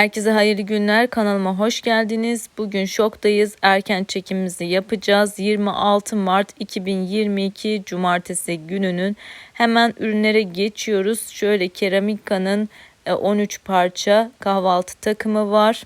Herkese hayırlı günler. Kanalıma hoş geldiniz. Bugün şoktayız. Erken çekimimizi yapacağız. 26 Mart 2022 Cumartesi gününün hemen ürünlere geçiyoruz. Şöyle Keramika'nın e, 13 parça kahvaltı takımı var.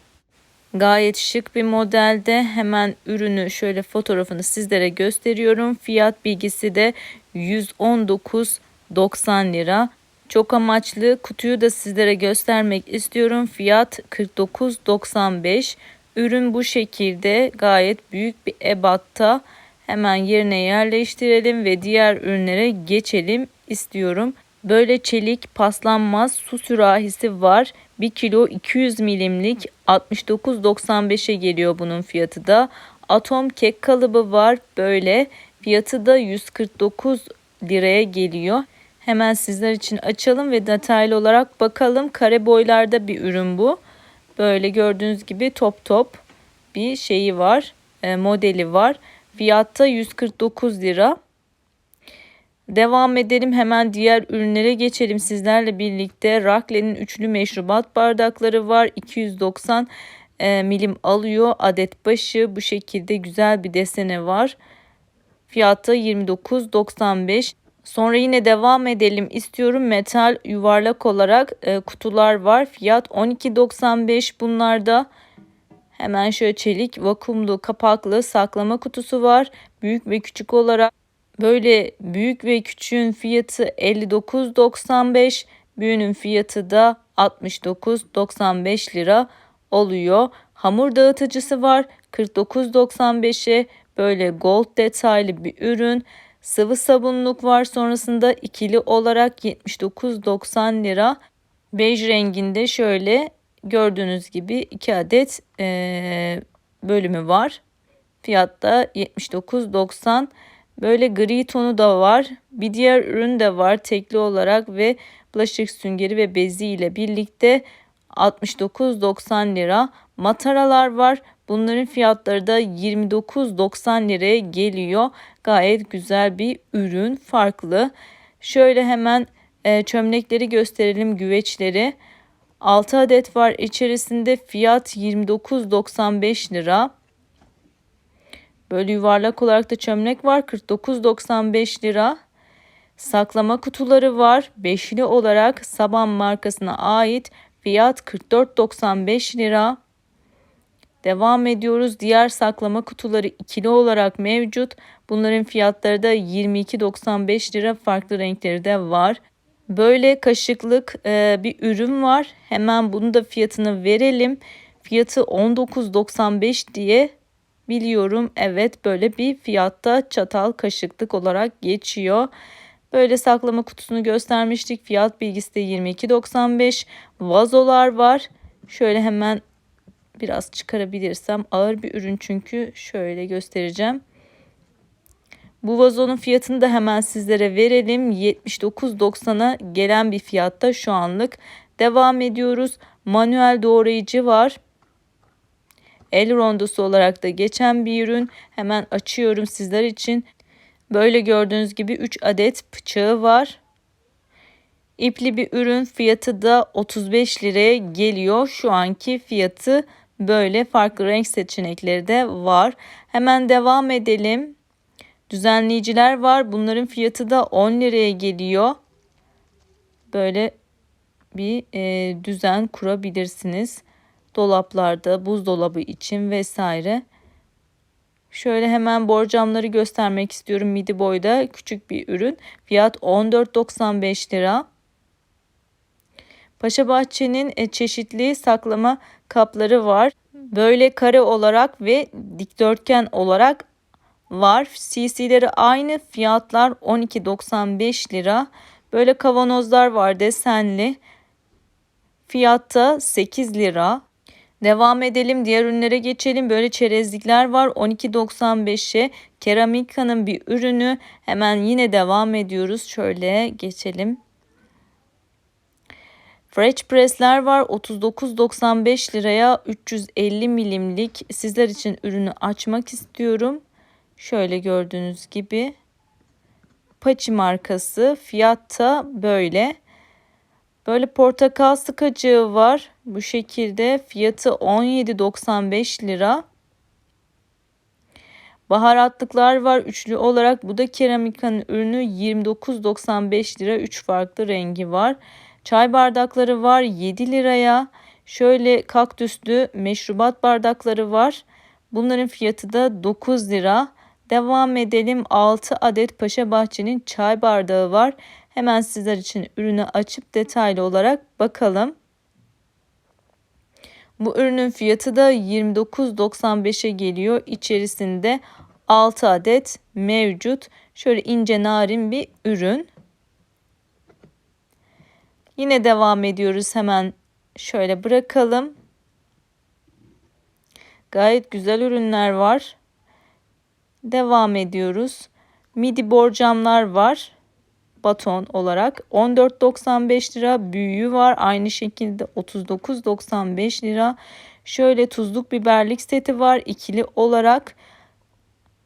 Gayet şık bir modelde. Hemen ürünü şöyle fotoğrafını sizlere gösteriyorum. Fiyat bilgisi de 119.90 lira. Çok amaçlı kutuyu da sizlere göstermek istiyorum. Fiyat 49.95. Ürün bu şekilde gayet büyük bir ebatta. Hemen yerine yerleştirelim ve diğer ürünlere geçelim istiyorum. Böyle çelik paslanmaz su sürahisi var. 1 kilo 200 milimlik 69.95'e geliyor bunun fiyatı da. Atom kek kalıbı var böyle. Fiyatı da 149 liraya geliyor. Hemen sizler için açalım ve detaylı olarak bakalım. Kare boylarda bir ürün bu. Böyle gördüğünüz gibi top top bir şeyi var. E, modeli var. Fiyatta 149 lira. Devam edelim hemen diğer ürünlere geçelim sizlerle birlikte. Rakle'nin üçlü meşrubat bardakları var. 290 e, milim alıyor adet başı. Bu şekilde güzel bir desene var. Fiyatta 29.95. Sonra yine devam edelim istiyorum. Metal yuvarlak olarak e, kutular var. Fiyat 12.95 bunlarda. Hemen şöyle çelik vakumlu kapaklı saklama kutusu var. Büyük ve küçük olarak böyle büyük ve küçüğün fiyatı 59.95. Büyüğünün fiyatı da 69.95 lira oluyor. Hamur dağıtıcısı var. 49.95'e böyle gold detaylı bir ürün. Sıvı sabunluk var sonrasında ikili olarak 79.90 lira. Bej renginde şöyle gördüğünüz gibi 2 adet e, bölümü var. Fiyatta 79.90 böyle gri tonu da var. Bir diğer ürün de var tekli olarak ve bulaşık süngeri ve bezi ile birlikte 69.90 lira. Mataralar var. Bunların fiyatları da 29.90 liraya geliyor. Gayet güzel bir ürün. Farklı. Şöyle hemen e, çömlekleri gösterelim. Güveçleri. 6 adet var. içerisinde fiyat 29.95 lira. Böyle yuvarlak olarak da çömlek var. 49.95 lira. Saklama kutuları var. Beşli olarak Saban markasına ait. Fiyat 44.95 lira. Devam ediyoruz. Diğer saklama kutuları ikili olarak mevcut. Bunların fiyatları da 22.95 lira. Farklı renkleri de var. Böyle kaşıklık e, bir ürün var. Hemen bunu da fiyatını verelim. Fiyatı 19.95 diye biliyorum. Evet böyle bir fiyatta çatal kaşıklık olarak geçiyor. Böyle saklama kutusunu göstermiştik. Fiyat bilgisi de 22.95. Vazolar var. Şöyle hemen biraz çıkarabilirsem ağır bir ürün çünkü şöyle göstereceğim. Bu vazonun fiyatını da hemen sizlere verelim. 79.90'a gelen bir fiyatta şu anlık. Devam ediyoruz. Manuel doğrayıcı var. El rondosu olarak da geçen bir ürün. Hemen açıyorum sizler için. Böyle gördüğünüz gibi 3 adet bıçağı var. İpli bir ürün fiyatı da 35 liraya geliyor. Şu anki fiyatı böyle farklı renk seçenekleri de var. Hemen devam edelim. Düzenleyiciler var. Bunların fiyatı da 10 liraya geliyor. Böyle bir e, düzen kurabilirsiniz. Dolaplarda, buzdolabı için vesaire. Şöyle hemen borcamları göstermek istiyorum. Midi boyda küçük bir ürün. Fiyat 14.95 lira. Paşa Bahçe'nin e, çeşitli saklama kapları var. Böyle kare olarak ve dikdörtgen olarak var. CC'leri aynı. Fiyatlar 12.95 lira. Böyle kavanozlar var desenli. Fiyatta 8 lira. Devam edelim diğer ürünlere geçelim. Böyle çerezlikler var 12.95'e. Keramika'nın bir ürünü. Hemen yine devam ediyoruz. Şöyle geçelim. French press'ler var 39.95 liraya 350 milimlik sizler için ürünü açmak istiyorum. Şöyle gördüğünüz gibi Paçi markası fiyatta böyle. Böyle portakal sıkacığı var. Bu şekilde fiyatı 17.95 lira. Baharatlıklar var üçlü olarak. Bu da keramikanın ürünü 29.95 lira. 3 farklı rengi var. Çay bardakları var 7 liraya. Şöyle kaktüslü meşrubat bardakları var. Bunların fiyatı da 9 lira. Devam edelim. 6 adet Paşa Bahçe'nin çay bardağı var. Hemen sizler için ürünü açıp detaylı olarak bakalım. Bu ürünün fiyatı da 29.95'e geliyor. İçerisinde 6 adet mevcut. Şöyle ince narin bir ürün. Yine devam ediyoruz. Hemen şöyle bırakalım. Gayet güzel ürünler var. Devam ediyoruz. Midi borcamlar var. Baton olarak 14.95 lira. Büyüğü var. Aynı şekilde 39.95 lira. Şöyle tuzluk biberlik seti var. ikili olarak.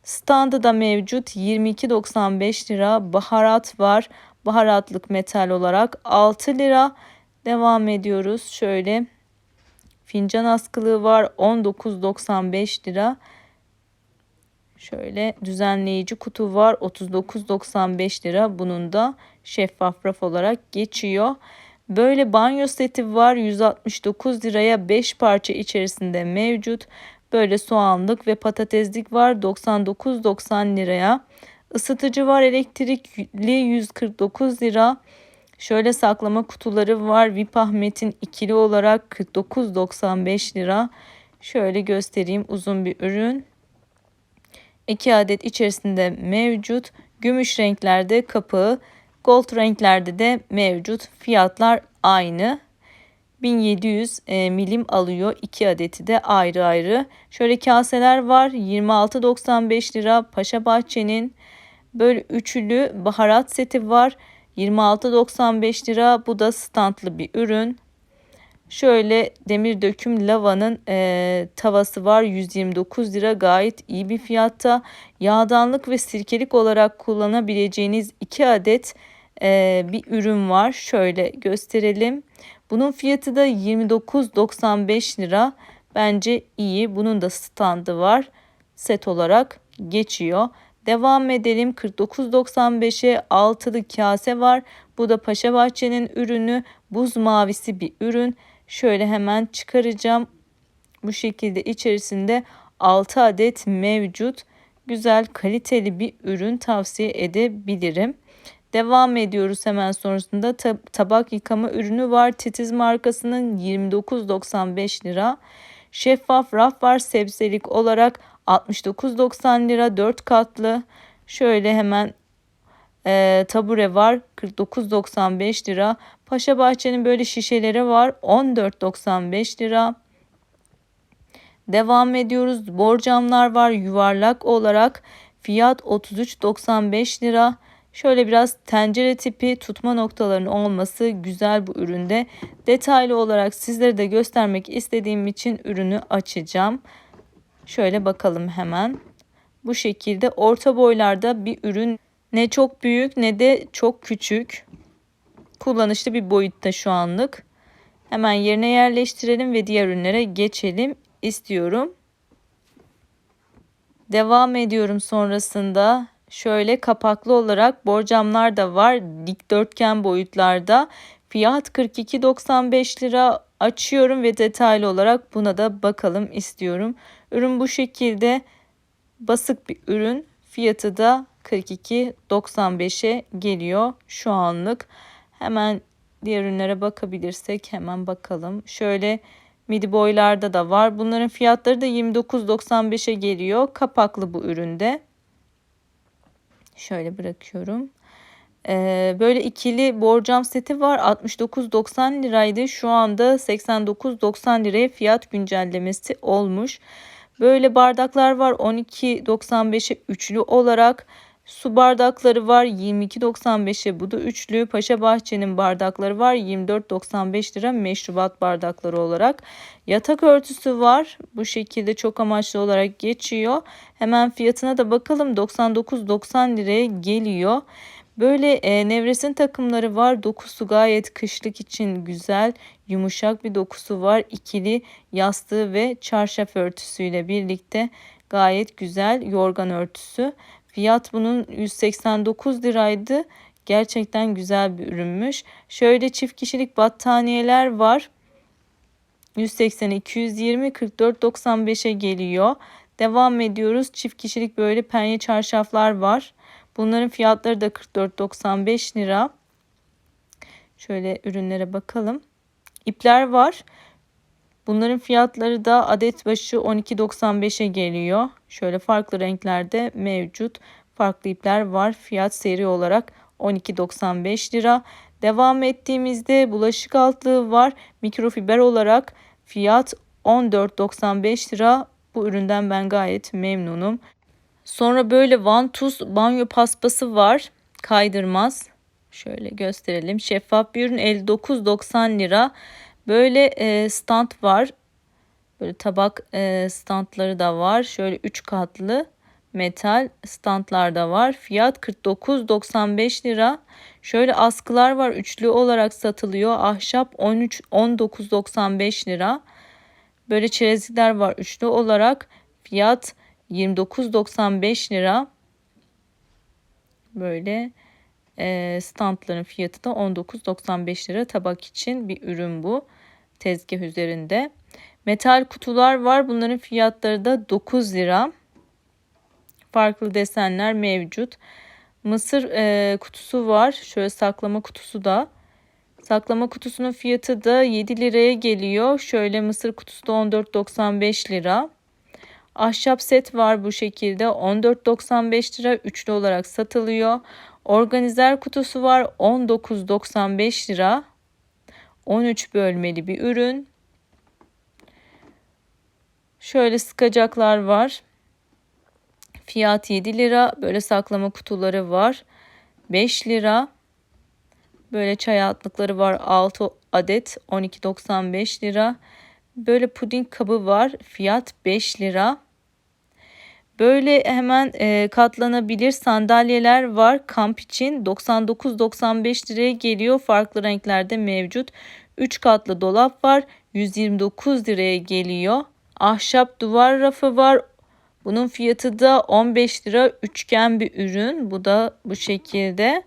Standı da mevcut 22.95 lira. Baharat var. Baharatlık metal olarak 6 lira. Devam ediyoruz. Şöyle fincan askılığı var 19.95 lira. Şöyle düzenleyici kutu var 39.95 lira. Bunun da şeffaf raf olarak geçiyor. Böyle banyo seti var 169 liraya 5 parça içerisinde mevcut. Böyle soğanlık ve patateslik var 99.90 liraya. Isıtıcı var elektrikli 149 lira. Şöyle saklama kutuları var. VIP Ahmet'in ikili olarak 49.95 lira. Şöyle göstereyim uzun bir ürün. 2 adet içerisinde mevcut. Gümüş renklerde kapağı, gold renklerde de mevcut. Fiyatlar aynı. 1700 e, milim alıyor. 2 adeti de ayrı ayrı. Şöyle kaseler var. 26.95 lira. Paşa Bahçe'nin böyle üçlü baharat seti var. 26.95 lira. Bu da standlı bir ürün. Şöyle demir döküm lavanın e, tavası var 129 lira gayet iyi bir fiyatta. Yağdanlık ve sirkelik olarak kullanabileceğiniz 2 adet e, bir ürün var. Şöyle gösterelim. Bunun fiyatı da 29.95 lira. Bence iyi. Bunun da standı var. Set olarak geçiyor. Devam edelim 49.95'e altılı kase var. Bu da Paşa Bahçe'nin ürünü. Buz mavisi bir ürün. Şöyle hemen çıkaracağım. Bu şekilde içerisinde 6 adet mevcut. Güzel kaliteli bir ürün tavsiye edebilirim. Devam ediyoruz hemen sonrasında tabak yıkama ürünü var. Titiz markasının 29.95 lira. Şeffaf raf var sebzelik olarak 69.90 lira 4 katlı. Şöyle hemen e, tabure var 49.95 lira. Paşa Bahçe'nin böyle şişeleri var 14.95 lira. Devam ediyoruz. Borcamlar var yuvarlak olarak. Fiyat 33.95 lira. Şöyle biraz tencere tipi tutma noktalarının olması güzel bu üründe. Detaylı olarak sizlere de göstermek istediğim için ürünü açacağım. Şöyle bakalım hemen. Bu şekilde orta boylarda bir ürün ne çok büyük ne de çok küçük. Kullanışlı bir boyutta şu anlık. Hemen yerine yerleştirelim ve diğer ürünlere geçelim istiyorum. Devam ediyorum sonrasında. Şöyle kapaklı olarak borcamlar da var dikdörtgen boyutlarda. Fiyat 42.95 lira açıyorum ve detaylı olarak buna da bakalım istiyorum. Ürün bu şekilde basık bir ürün. Fiyatı da 42.95'e geliyor şu anlık. Hemen diğer ürünlere bakabilirsek hemen bakalım. Şöyle midi boylarda da var. Bunların fiyatları da 29.95'e geliyor. Kapaklı bu üründe. Şöyle bırakıyorum. Ee, böyle ikili borcam seti var. 69.90 liraydı. Şu anda 89.90 liraya fiyat güncellemesi olmuş. Böyle bardaklar var 12.95'e üçlü olarak. Su bardakları var 22.95'e bu da üçlü. Paşa Bahçe'nin bardakları var 24.95 lira meşrubat bardakları olarak. Yatak örtüsü var bu şekilde çok amaçlı olarak geçiyor. Hemen fiyatına da bakalım 99.90 liraya geliyor. Böyle e, nevresim takımları var. Dokusu gayet kışlık için güzel. Yumuşak bir dokusu var. İkili yastığı ve çarşaf örtüsüyle birlikte gayet güzel yorgan örtüsü. Fiyat bunun 189 liraydı. Gerçekten güzel bir ürünmüş. Şöyle çift kişilik battaniyeler var. 180 220 44 95'e geliyor. Devam ediyoruz. Çift kişilik böyle penye çarşaflar var. Bunların fiyatları da 44.95 lira. Şöyle ürünlere bakalım. İpler var. Bunların fiyatları da adet başı 12.95'e geliyor. Şöyle farklı renklerde mevcut. Farklı ipler var. Fiyat seri olarak 12.95 lira. Devam ettiğimizde bulaşık altlığı var. Mikrofiber olarak fiyat 14.95 lira. Bu üründen ben gayet memnunum. Sonra böyle Vantus banyo paspası var. Kaydırmaz. Şöyle gösterelim. Şeffaf bir ürün 59.90 lira. Böyle e, stand var. Böyle tabak e, standları da var. Şöyle 3 katlı metal standlar da var. Fiyat 49.95 lira. Şöyle askılar var. Üçlü olarak satılıyor. Ahşap 13 19.95 lira. Böyle çerezlikler var üçlü olarak. Fiyat 29.95 lira. Böyle e, standların fiyatı da 19.95 lira. Tabak için bir ürün bu. Tezgah üzerinde. Metal kutular var. Bunların fiyatları da 9 lira. Farklı desenler mevcut. Mısır e, kutusu var. Şöyle saklama kutusu da. Saklama kutusunun fiyatı da 7 liraya geliyor. Şöyle mısır kutusu da 14.95 lira. Ahşap set var bu şekilde 14.95 lira üçlü olarak satılıyor. Organizer kutusu var 19.95 lira. 13 bölmeli bir ürün. Şöyle sıkacaklar var. Fiyat 7 lira. Böyle saklama kutuları var. 5 lira. Böyle çay altlıkları var 6 adet 12.95 lira. Böyle puding kabı var. Fiyat 5 lira. Böyle hemen e, katlanabilir sandalyeler var kamp için. 99-95 liraya geliyor. Farklı renklerde mevcut. 3 katlı dolap var. 129 liraya geliyor. Ahşap duvar rafı var. Bunun fiyatı da 15 lira. Üçgen bir ürün. Bu da bu şekilde.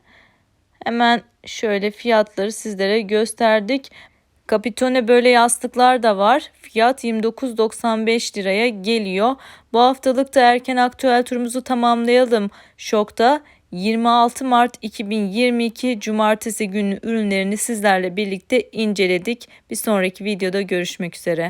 Hemen şöyle fiyatları sizlere gösterdik Capitone böyle yastıklar da var. Fiyat 29.95 liraya geliyor. Bu haftalık da erken aktüel turumuzu tamamlayalım. Şokta 26 Mart 2022 Cumartesi günü ürünlerini sizlerle birlikte inceledik. Bir sonraki videoda görüşmek üzere.